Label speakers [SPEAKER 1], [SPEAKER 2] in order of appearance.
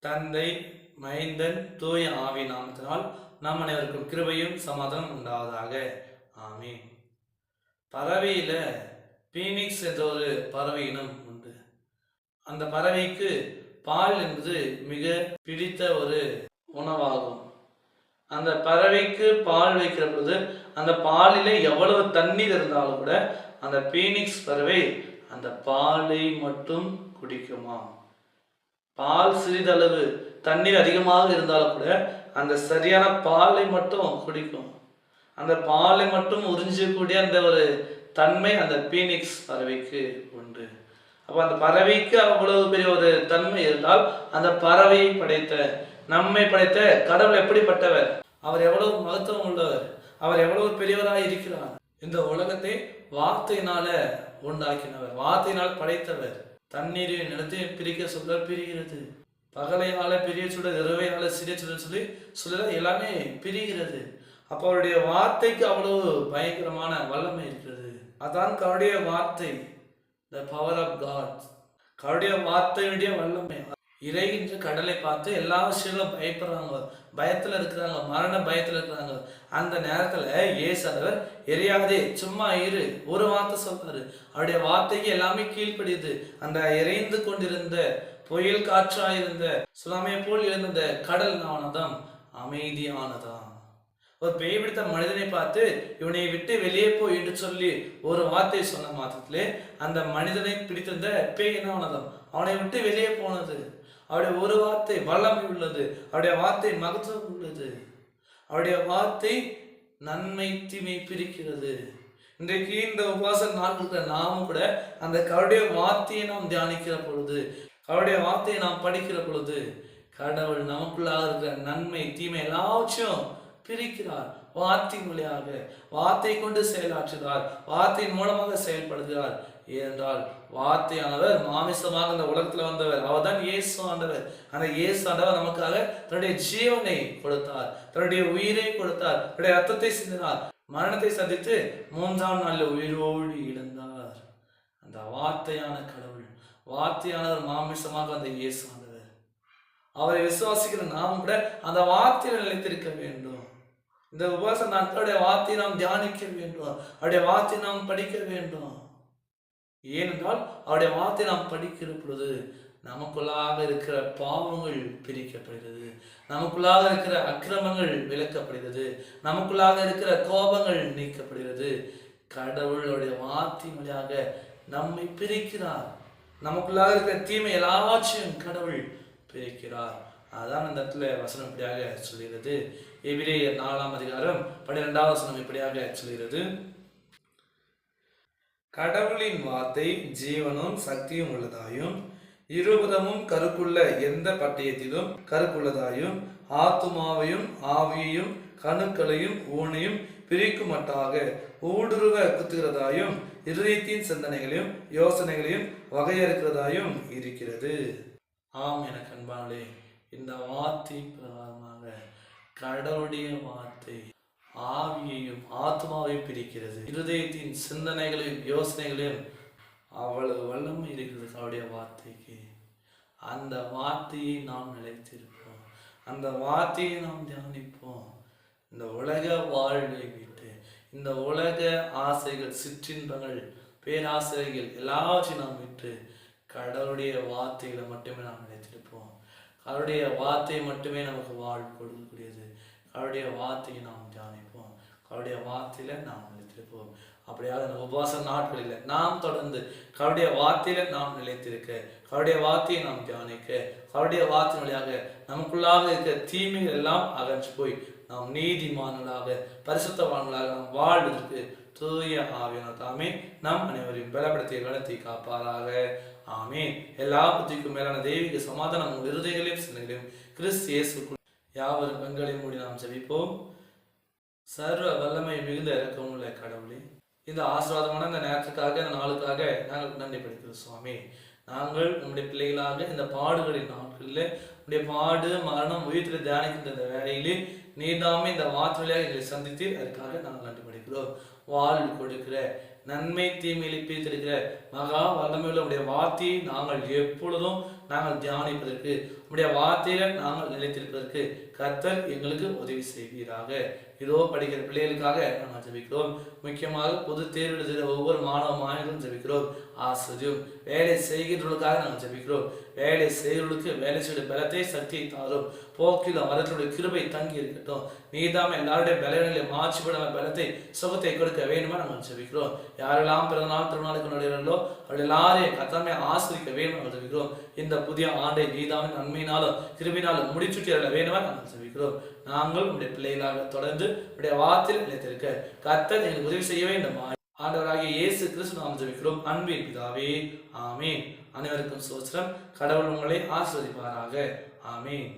[SPEAKER 1] தந்தை மைந்தன் தூய ஆவி நாமத்தினால் நாம் அனைவருக்கும் கிருபையும் சமாதானம் உண்டாவதாக. ஆமீன். பறவையில் பீனிக்ஸ் என்ற ஒரு பறவை இனம் உண்டு. அந்த பறவைக்கு பால் என்பது மிக பிடித்த ஒரு உணவாகும். அந்த பறவைக்கு பால் வைக்கிற பொழுது அந்த பாலில் எவ்வளவு தண்ணீர் இருந்தாலும் கூட அந்த பீனிக்ஸ் பறவை அந்த பாலை மட்டும் குடிக்குமா பால் சிறிதளவு தண்ணீர் அதிகமாக இருந்தாலும் கூட அந்த சரியான பாலை மட்டும் குடிக்கும். அந்த பாலை மட்டும் உறிஞ்சக்கூடிய அந்த ஒரு தன்மை அந்த பீனிக்ஸ் பறவைக்கு உண்டு. அப்போ அந்த பறவைக்கு அவ்வளவு பெரிய ஒரு தன்மை இருந்தால் அந்த பறவையை படைத்த நம்மை படைத்த கடவுள் எப்படிப்பட்டவர்? அவர் எவ்வளவு மகத்துவம் உள்ளவர். அவர் எவ்வளவு பெரியவராக இருக்கிறார். இந்த உலகத்தை வார்த்தையினால உண்டாக்கினவர் வார்த்தையினால் படைத்தவர். தண்ணீரை நிலத்தையும் பிரிக்க சொல்ல பிரிகிறது. பகலையால பிரிய சுடர் இரவையால சிறிய சுடர் சொல்லி சொல்ல எல்லாமே பிரிகிறது. அப்போ அவருடைய வார்த்தைக்கு அவ்வளவு பயங்கரமான வல்லமை இருக்கிறது. அதான் கருடைய வார்த்தை த பவர் ஆஃப் காட் கருடைய வார்த்தையுடைய வல்லமை. இறைகின்ற கடலை பார்த்து எல்லா விஷயங்களும் பயப்படுறாங்க. பயத்தில் இருக்கிறாங்க மரண பயத்துல இருக்கிறாங்க. அந்த நேரத்தில் ஏசாதவர் எரியாதே சும்மா இரு ஒரு வார்த்தை சொல்றாரு. அவருடைய வார்த்தைக்கு எல்லாமே கீழ்ப்படியுது. அந்த இறைந்து கொண்டிருந்த புயல் காற்றாயிருந்த சுனாமியை போல் இருந்த கடல் நானதம் அமைதியானதாம். ஒரு பேய் பிடித்த மனிதனை பார்த்து இவனை விட்டு வெளியே போ என்று சொல்லி ஒரு வார்த்தை சொன்ன மாத்திரத்திலே அந்த மனிதனை பிடித்திருந்த பேய் என்ன ஆனதாம் அவனை விட்டு வெளியே போனது. அவருடைய ஒரு வார்த்தை வல்லமை உள்ளது. அவருடைய வார்த்தை மகத்துவம் உள்ளது. அவருடைய வார்த்தை நன்மை தீமை பிரிக்கிறது. இன்றைக்கு இந்த உபவாச நாட்களில் நாமும் கூட அந்த கருடைய வார்த்தையை நாம் தியானிக்கிற பொழுது கருடைய வார்த்தையை நாம் படிக்கிற பொழுது கடவுள் நமக்குள்ளாக இருக்கிற நன்மை தீமை எல்லாவற்றையும் பிரிக்கிறார். வார்த்தை மொழியாக வார்த்தை கொண்டு செயலாற்றுகிறார் வார்த்தையின் மூலமாக செயல்படுகிறார். ஏனென்றால் வார்த்தையானவர் மாமிசமாக இந்த உலகத்தில் வந்தவர் அவர் தான் இயேசு ஆண்டவர். அந்த இயேசு ஆண்டவர் நமக்காக தன்னுடைய ஜீவனை கொடுத்தார் தன்னுடைய உயிரை கொடுத்தார் தன்னுடைய ரத்தத்தை சிந்தினார். மரணத்தை சந்தித்து மூன்றாம் நாளில் உயிரோடு இழந்தார் அந்த வார்த்தையான கடவுள் வார்த்தையானவர் மாமிசமாக அந்த இயேசு ஆண்டவர். அவரை விசுவாசிக்கிற நாம் கூட அந்த வார்த்தையில் நிலைத்திருக்க வேண்டும். இந்த உபவாச நாட்களுடைய வார்த்தையை நாம் தியானிக்க வேண்டும்? அவருடைய வார்த்தை நாம் படிக்க வேண்டும்? ஏனென்றால் அவருடைய வார்த்தை நாம் படிக்கிற பொழுது நமக்குள்ளாக இருக்கிற பாவங்கள் பிரிக்கப்படுகிறது. நமக்குள்ளாக இருக்கிற அக்கிரமங்கள் விளக்கப்படுகிறது. நமக்குள்ளாக இருக்கிற கோபங்கள் நீக்கப்படுகிறது. கடவுளுடைய வார்த்தை வழியாக நம்மை பிரிக்கிறார். நமக்குள்ளாக இருக்கிற தீமை எல்லாவற்றையும் கடவுள் பிரிக்கிறார். அதான் அந்த இடத்துல வசனப்படியாக சொல்கிறது. எபிரேயர் நாலாம் அதிகாரம் பன்னிரெண்டாவது வசனம் இப்படியாக சொல்கிறது. கடவுளின் வார்த்தை ஜீவனும் சக்தியும் உள்ளதாயும் இருபுதமும் கருக்குள்ள எந்த பட்டயத்திலும் கருக்குள்ளதாயும் ஆத்துமாவையும் ஆவியையும் கணுக்களையும் ஊனையும் பிரிக்குமட்டாக ஊடுருவ குத்துகிறதாயும் இருதயத்தின் சிந்தனைகளையும் யோசனைகளையும் வகையறுக்கிறதாயும் இருக்கிறது. ஆம் என கண்பானே இந்த வார்த்தை பிரகாரமாக கடவுளுடைய வார்த்தை ஆவியையும் ஆத்மாவை பிரிக்கிறது. இருதயத்தின் சிந்தனைகளையும் யோசனைகளையும் அவ்வளவு வல்லமை இருக்கிறது அவருடைய வார்த்தைக்கு. அந்த வார்த்தையை நாம் நிலைத்திருப்போம். அந்த வார்த்தையை நாம் தியானிப்போம். இந்த உலக வாழ்வை விட்டு இந்த உலக ஆசைகள் சிற்றின்பங்கள் பேராசைகள் எல்லாவற்றையும் நாம் விட்டு கடவுளுடைய வார்த்தைகளை மட்டுமே நாம் நினைத்திருப்போம் அவருடைய வார்த்தை மட்டுமே நமக்கு வாழ்வு கொடுக்கக்கூடியது. அவருடைய வார்த்தையை நாம் தியானிப்போம். அவருடைய வார்த்தையில நாம் நிலைத்திருப்போம். அப்படியாக அந்த உபவாச நாட்களில் நாம் தொடர்ந்து அவருடைய வார்த்தையில நாம் நிலைத்திருக்க அவருடைய வார்த்தையை நாம் தியானிக்க அவருடைய வார்த்தை வழியாக நமக்குள்ளாக இருக்கிற தீமைகள் எல்லாம் அகன்று போய் நாம் நீதிமான்களாக பரிசுத்தவான்களாக நாம் வாழ்வதற்கு தூய ஆவியான தாமே நம் அனைவரையும் பலப்படுத்திய கலத்தை காப்பாராக. ஆமே எல்லா புத்திக்கும் மேலான தெய்வீக சமாதானம் உங்கள் இருதயங்களையும் சிந்தனைகளையும் கிறிஸ்து இயேசுக்குள் யாவரும் பெண்களையும் மூடி நாம் ஜெபிப்போம். சர்வ வல்லமை மிகுந்த இறக்கமுள்ள கடவுளே இந்த ஆசீர்வாதமான இந்த நேரத்துக்காக இந்த நாளுக்காக நாங்கள் நன்றி படிக்கிறோம் சுவாமி. நாங்கள் நம்முடைய பிள்ளைகளாக இந்த பாடுகளின் நாட்களில் உடைய பாடு மரணம் உயிர்த்தில் தியானிக்கின்ற இந்த வேலையிலே நீதாமே இந்த வார்த்தை வழியாக எங்களை சந்தித்து அதுக்காக நாங்கள் நன்றி படிக்கிறோம். வாழ்வு கொடுக்கிற நன்மை தீமையிலே பிரித்திருக்கிற மகா வல்லமையுள்ள உடைய வார்த்தையை நாங்கள் எப்பொழுதும் நாங்கள் தியானிப்பதற்கு உடைய வார்த்தையில நாங்கள் நிலைத்திருப்பதற்கு கர்த்தர் எங்களுக்கு உதவி செய்வீராக. இதோ படிக்கிற பிள்ளைகளுக்காக நாங்கள் ஜபிக்கிறோம். முக்கியமாக பொது தேர்வு எழுதுகிற ஒவ்வொரு மாணவ மாணவர்களும் ஜபிக்கிறோம். ஆசிரியம் வேலை செய்கிறவர்களுக்காக நாங்கள் ஜபிக்கிறோம். வேலை செய்கிறவர்களுக்கு வேலை செய்ய பலத்தை சக்தியை தாரும். போக்கிலும் அவர்களுடைய கிருபை தங்கி இருக்கட்டும். நீதாம எல்லாருடைய பலவீனங்களை மாற்றிவிடாம பலத்தை சுகத்தை கொடுக்க வேண்டுமா நாங்கள் ஜபிக்கிறோம். யாரெல்லாம் பிறந்த நாள் திருநாளுக்கு நுழைகிறார்களோ அவர்கள் எல்லாரையும் கத்தமே ஆசிரிக்க வேண்டும் நாங்கள் இந்த புதிய ஆண்டை நீதாமின் நன்மையினாலும் கிருபினாலும் முடிச்சுட்டு வேணுமா நாங்கள் ஜெபிக்கிறோம் நாங்கள் உடைய பிள்ளைகளாக தொடர்ந்து உடைய வார்த்தையில் நிலைத்திருக்க கத்தர் எங்களுக்கு உதவி செய்ய வேண்டும் ஆண்டவராகிய இயேசு கிறிஸ்து நாம் ஜெபிக்கிறோம். அன்பின் பிதாவே ஆமீன். அனைவருக்கும் சோத்திரம். கடவுள் உங்களை ஆஸ்வதிப்பாராக ஆமீன்.